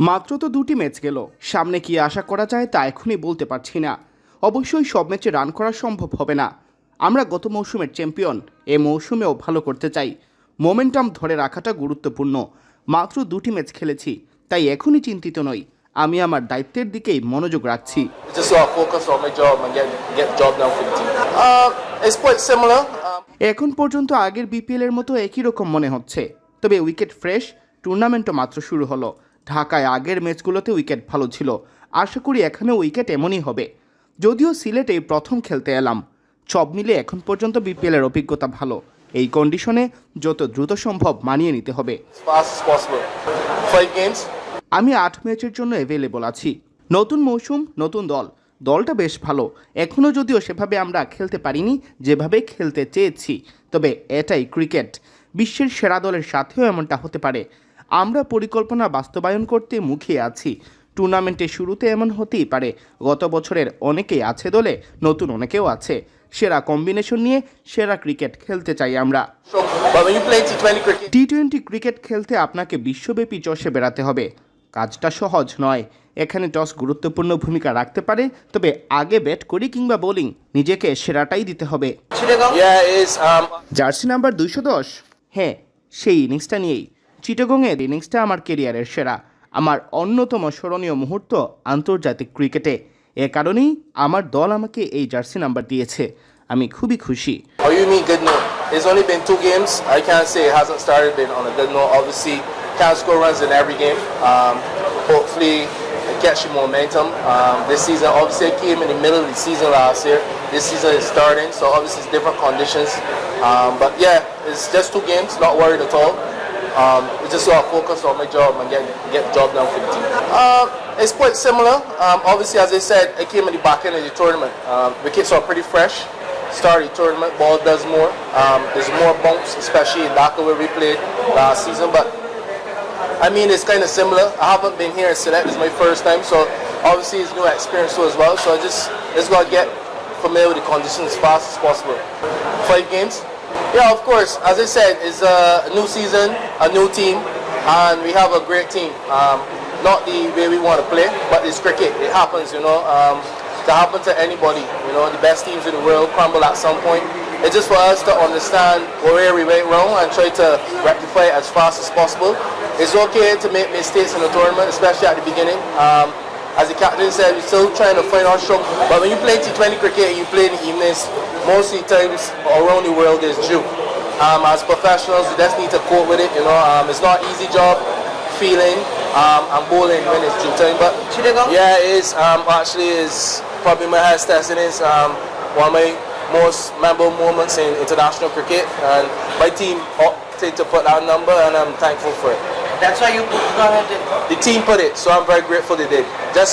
মাত্র তো দুটি ম্যাচ গেল। সামনে কি আশা করা যায় তা এখনই বলতে পারছি না। অবশ্যই সব ম্যাচে রান করা সম্ভব হবে না। আমরা গত মৌসুমের চ্যাম্পিয়ন এ মৌসুমেও ভালো করতে চাই। মোমেন্টাম ধরে রাখাটা গুরুত্বপূর্ণ। মাত্র দুটি ম্যাচ খেলেছি তাই এখনই চিন্তিত নই। আমি আমার দায়িত্বের দিকেই মনোযোগ রাখছি. Uh. Um, এখন পর্যন্ত আগের বিপিএল এর মতো একই রকম মনে হচ্ছে। তবে উইকেট ফ্রেশ টুর্নামেন্টও মাত্র শুরু হলো। ঢাকায় আগের ম্যাচগুলোতে উইকেট ভালো ছিল। আশা করি এখানেও উইকেট এমনই হবে। যদিও সিলেটে প্রথম খেলতে এলাম। সব মিলে এখন পর্যন্ত বিপিএল এর অভিজ্ঞতা ভালো। এই কন্ডিশনে যত দ্রুত সম্ভব মানিয়ে নিতে হবে. আমি আট ম্যাচের জন্য অ্যাভেলেবল আছি। নতুন মৌসুম নতুন দল। দলটা বেশ ভালো। এখনও যদিও সেভাবে আমরা খেলতে পারিনি যেভাবে খেলতে চেয়েছি। তবে এটাই ক্রিকেট বিশ্বের সেরা দলের সাথেও এমনটা হতে পারে। আমরা পরিকল্পনা বাস্তবায়ন করতে মুখিয়ে আছি। টুর্নামেন্টের শুরুতে এমন হতেই পারে গত বছরের অনেকেই আছে দলে নতুন অনেকেও আছে। সেরা কম্বিনেশন নিয়ে সেরা ক্রিকেট খেলতে চাই আমরা। But when you play T20 cricket, T twenty cricket খেলতে আপনাকে বিশ্বব্যাপী চষে বেড়াতে হবে। কাজটা সহজ নয়। এখানে টস গুরুত্বপূর্ণ ভূমিকা রাখতে পারে তবে আগে ব্যাট করি কিংবা বোলিং নিজেকে সেরাটাই দিতে হবে. Um, জার্সি নাম্বার দুইশো দশ। হ্যাঁ সেই ইনিংসটা নিয়েই। চিটাগংয়ের ইনিংসটা আমার কেরিয়ারের সেরা আমার অন্যতম স্মরণীয় মুহূর্ত আন্তর্জাতিক ক্রিকেটে এ কারণেই আমার দল আমাকে এই জার্সি নাম্বার দিয়েছে আমি খুবই খুশি. It's only been two games. I can't say it hasn't started been on a good note. Obviously, can't score runs in every game. Um, hopefully, it gets you momentum. Um, this season, obviously, I came in the middle of the season last year. This season is starting, so obviously it's different conditions. Um, but yeah, it's just two games. Not worried at all. Um, it's just so I focus on my job and get get job done for the team. Uh, it's quite similar. Um, obviously, as I said, I came in the back end of the tournament. Um, kids are pretty fresh. Start the tournament, ball does more. Um, there's more bumps, especially in Dhaka where we played last season. But I mean, it's kind of similar. I haven't been here in Select. It's my first time, so obviously it's new experience too as well. So I just just gotta get familiar with the conditions as fast as possible. Five games. Yeah, of course. As I said, it's a new season, a new team, and we have a great team. Um, not the way we want to play, but it's cricket. It happens, you know. Um, can happen to anybody. You know, the best teams in the world crumble at some point. It's just for us to understand where we went wrong and try to rectify it as fast as possible. It's okay to make mistakes in the tournament, especially at the beginning. Um, as the captain said, we're still trying to find our stroke. But when you play T20 cricket and you play in the evenings, most of the times around the world is due. Um, as professionals, we just need to cope with it. You know, um, it's not an easy job feeling um, and bowling when it's due time. But yeah, it is um, actually is probably my highest testing is um, one of my most memorable moments in international cricket, and my team opted to put that number, and I'm thankful for it. That's why you put it. The team put it, so I'm very grateful they did. Just